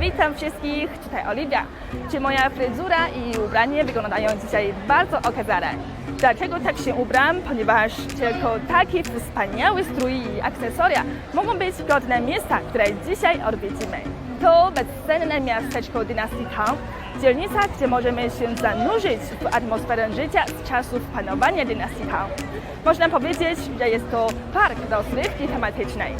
Witam wszystkich, tutaj Oliwia. Czy moja fryzura i ubranie wyglądają dzisiaj bardzo okazale? Dlaczego tak się ubrałam? Ponieważ tylko taki wspaniały strój i akcesoria mogą być godne miejsca, które dzisiaj odwiedzimy. To bezcenne miasteczko dynastii Tang, dzielnica, gdzie możemy się zanurzyć w atmosferę życia z czasów panowania dynastii Tang. Można powiedzieć, że jest to park rozrywki tematycznej.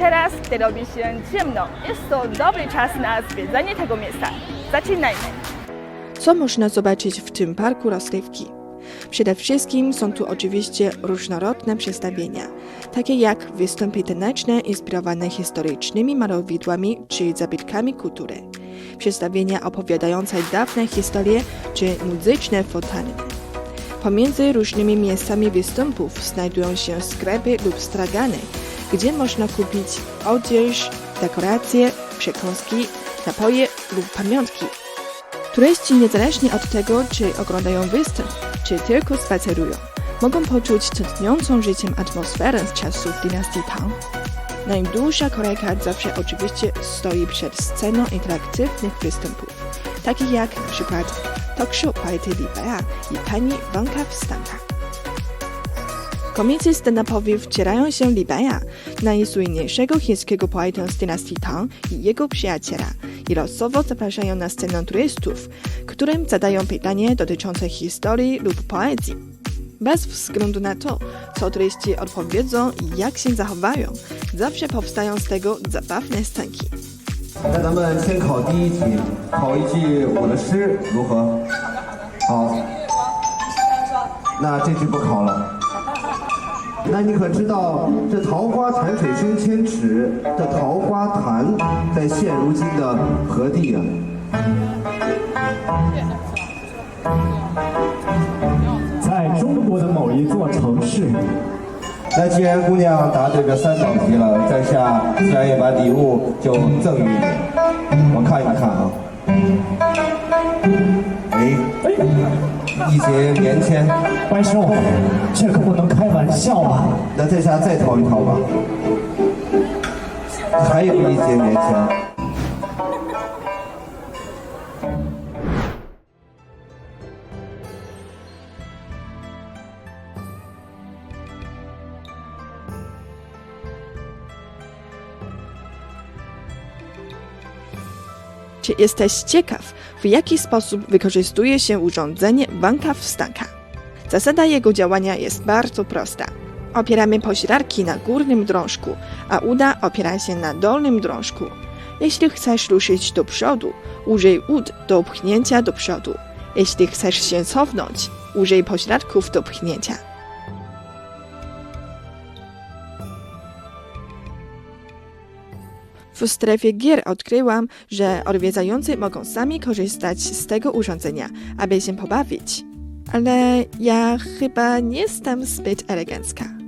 Teraz, gdy robi się ciemno, jest to dobry czas na zwiedzanie tego miejsca. Zaczynajmy! Co można zobaczyć w tym parku rozrywki? Przede wszystkim są tu oczywiście różnorodne przedstawienia, takie jak występy taneczne inspirowane historycznymi malowidłami czy zabytkami kultury, przedstawienia opowiadające dawne historie czy muzyczne fontanny. Pomiędzy różnymi miejscami występów znajdują się sklepy lub stragany, gdzie można kupić odzież, dekoracje, przekąski, napoje lub pamiątki. Turyści niezależnie od tego, czy oglądają występ, czy tylko spacerują, mogą poczuć tętniącą życiem atmosferę z czasów dynastii Tang. Najdłuższa kolejka zawsze oczywiście stoi przed sceną interaktywnych występów, takich jak przykład talk show poety Li Bea i pani Wanka Wstanka. Komicy stand-upowi wcierają się Li Bea, najsłynniejszego chińskiego poetę z dynastii Tang i jego przyjaciela i losowo zapraszają na scenę turystów, którym zadają pytanie dotyczące historii lub poezji. Bez względu na to, co turyści odpowiedzą i jak się zachowają, zawsze powstają z tego zabawne scenki. 那咱们先考第一题，考一句我的诗如何？好，那这句不考了。 那你可知道这桃花潭水深千尺的桃花潭在现如今的何地啊？在中国的某一座城市，那既然姑娘答对这三等题了，在下自然也把礼物就赠予你。我看一看啊，哎，一节棉签，白叔，这可不能开玩笑啊！那在下再掏一掏吧。还有一节棉签。Czy jesteś ciekaw, w jaki sposób wykorzystuje się urządzenie banka wstanka? Zasada jego działania jest bardzo prosta. Opieramy pośladki na górnym drążku, a uda opiera się na dolnym drążku. Jeśli chcesz ruszyć do przodu, użyj ud do pchnięcia do przodu. Jeśli chcesz się cofnąć, użyj pośladków do pchnięcia. W strefie gier odkryłam, że odwiedzający mogą sami korzystać z tego urządzenia, aby się pobawić. Ale ja chyba nie jestem zbyt elegancka.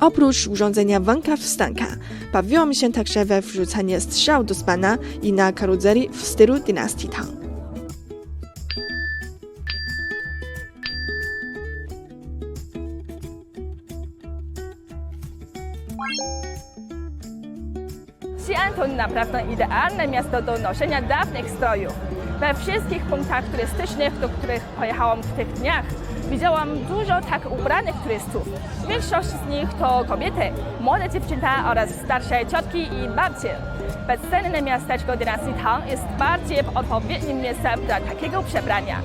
Oprócz urządzenia wanka wstanka, bawiłam się także we wrzucanie strzał do spana i na karuzerii w stylu dynastii Tang. Xi'an to naprawdę idealne miasto do noszenia dawnych strojów. We wszystkich punktach turystycznych, do których pojechałam w tych dniach, widziałam dużo tak ubranych turystów. Większość z nich to kobiety, młode dziewczęta oraz starsze ciotki i babcie. Bezcenne miasteczko dynastii Tang jest bardziej odpowiednim miejscem dla takiego przebrania.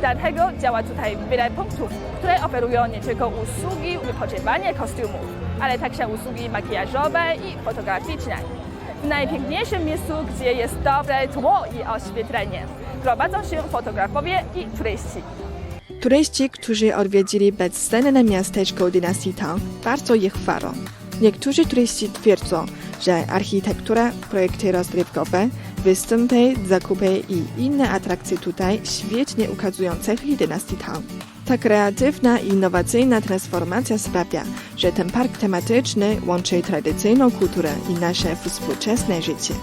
Dlatego działa tutaj wiele punktów, które oferują nie tylko usługi wypożywania kostiumów, ale także usługi makijażowe i fotograficzne. W najpiękniejszym miejscu, gdzie jest dobre tło i oświetlenie, gromadzą się fotografowie i turyści. Turyści, którzy odwiedzili bezcenne miasteczko dynastii Tang, bardzo je chwalą. Niektórzy turyści twierdzą, że architektura, projekty rozrywkowe, występy, zakupy i inne atrakcje tutaj świetnie ukazują cechy dynastii Tang. Ta kreatywna i innowacyjna transformacja sprawia, że ten park tematyczny łączy tradycyjną kulturę i nasze współczesne życie.